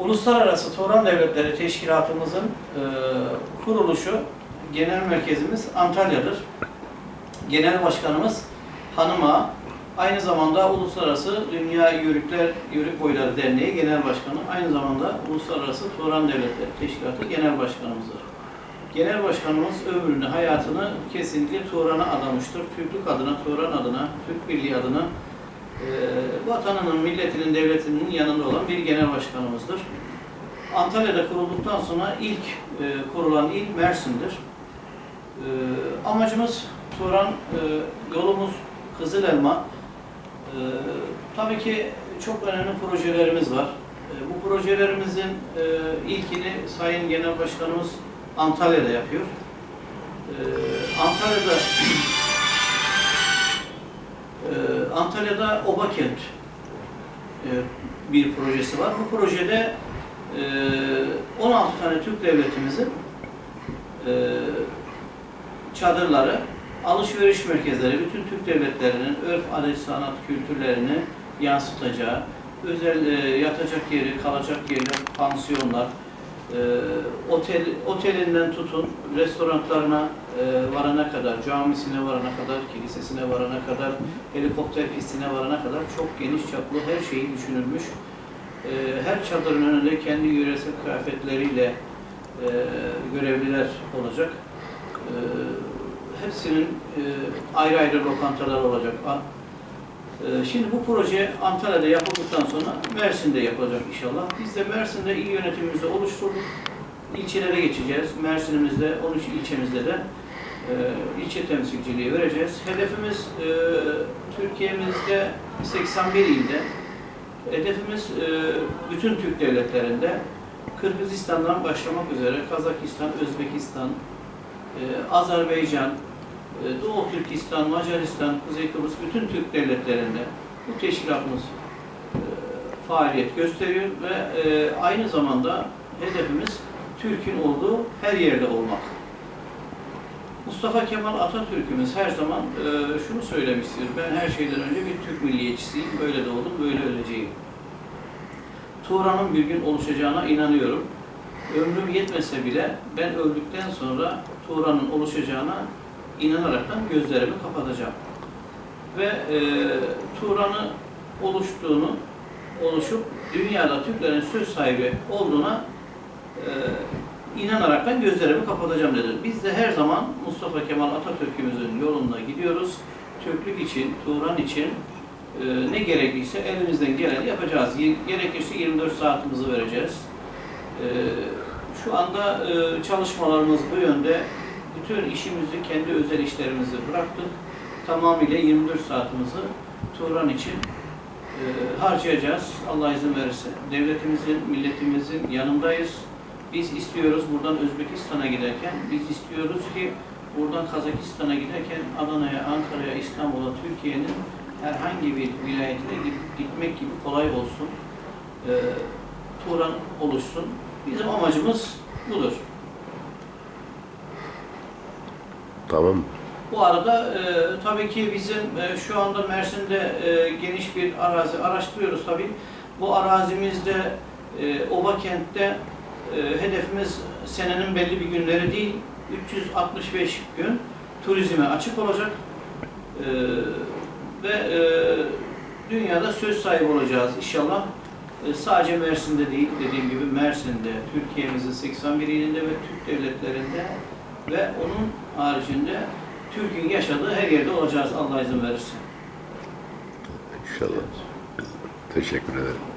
Uluslararası Turan Devletleri Teşkilatımızın e, kuruluşu, genel merkezimiz Antalya'dır. Genel başkanımız Hanım Ağa, aynı zamanda Uluslararası Dünya Yörükler Yörük Boyları Derneği Genel Başkanı, aynı zamanda Uluslararası Turan Devletleri Teşkilatı Genel Başkanımızdır. Genel Başkanımız ömrünü, hayatını kesinlikle Turan'a adamıştır. Türklük adına, Turan adına, Türk Birliği adına vatanının, milletinin, devletinin yanında olan bir genel başkanımızdır. Antalya'da kurulduktan sonra ilk e, kurulan il Mersin'dir. E, amacımız Turan, e, yolumuz Kızıl Elma. E, tabii ki çok önemli projelerimiz var. E, bu projelerimizin e, ilkini Sayın Genel Başkanımız Antalya'da yapıyor. E, Antalya'da e, Antalya'da Obakent e, bir projesi var. Bu projede e, 16 tane Türk devletimizin e, çadırları, alışveriş merkezleri, bütün Türk devletlerinin örf, adet, sanat, kültürlerini yansıtacağı, özel e, yatacak yeri, kalacak yerler, pansiyonlar, e, otel otelinden tutun restoranlarına e, varana kadar, camisine varana kadar, kilisesine varana kadar, helikopter pistine varana kadar çok geniş çaplı her şeyi düşünülmüş. E, her çadırın önünde kendi yöresel kıyafetleriyle e, görevliler olacak. E, hepsinin e, ayrı ayrı lokantalar olacak. A- e, Şimdi bu proje Antalya'da yapıldıktan sonra Mersin'de yapılacak inşallah. Biz de Mersin'de il yönetimimizi oluşturduk. İlçelere geçeceğiz. Mersin'imizde, 13 ilçemizde de e, ilçe temsilciliği vereceğiz. Hedefimiz e, Türkiye'mizde 81 ilde, hedefimiz e, bütün Türk devletlerinde Kırgızistan'dan başlamak üzere Kazakistan, Özbekistan, Azerbaycan, Doğu Türkistan, Macaristan, Kuzey Kıbrıs bütün Türk devletlerinde bu teşkilatımız e, faaliyet gösteriyor ve e, aynı zamanda hedefimiz Türk'ün olduğu her yerde olmak. Mustafa Kemal Atatürk'ümüz her zaman e, şunu söylemiştir. Ben her şeyden önce bir Türk milliyetçisiyim. Böyle doğdum, böyle öleceğim. Turan'ın bir gün oluşacağına inanıyorum. Ömrüm yetmese bile ben öldükten sonra Turan'ın oluşacağına inanaraktan gözlerimi kapatacağım. Ve e, Turan'ı oluştuğunu, oluşup dünyada Türklerin söz sahibi olduğuna e, inanaraktan gözlerimi kapatacağım dedi. Biz de her zaman Mustafa Kemal Atatürk'ümüzün yolunda gidiyoruz. Türklük için, Turan için e, ne gerekliyse elimizden geleni yapacağız. Gerekirse 24 saatimizi vereceğiz. E, şu anda e, çalışmalarımız bu yönde. Bütün işimizi, kendi özel işlerimizi bıraktık. Tamamıyla 24 saatimizi Turan için e, harcayacağız. Allah izin verirse. Devletimizin, milletimizin yanındayız. Biz istiyoruz buradan Özbekistan'a giderken, biz istiyoruz ki buradan Kazakistan'a giderken Adana'ya, Ankara'ya, İstanbul'a, Türkiye'nin herhangi bir vilayetine git- gitmek gibi kolay olsun. E, Turan oluşsun. Bizim amacımız budur. Tamam. Bu arada e, tabii ki bizim e, şu anda Mersin'de e, geniş bir arazi araştırıyoruz tabii. Bu arazimizde e, Obakent'te e, hedefimiz senenin belli bir günleri değil, 365 gün turizme açık olacak. E, ve e, dünyada söz sahibi olacağız inşallah. E, sadece Mersin'de değil, dediğim gibi Mersin'de, Türkiye'mizin 81 ilinde ve Türk devletlerinde ve onun haricinde Türk'ün yaşadığı her yerde olacağız Allah izin verirse. İnşallah. Teşekkür ederim.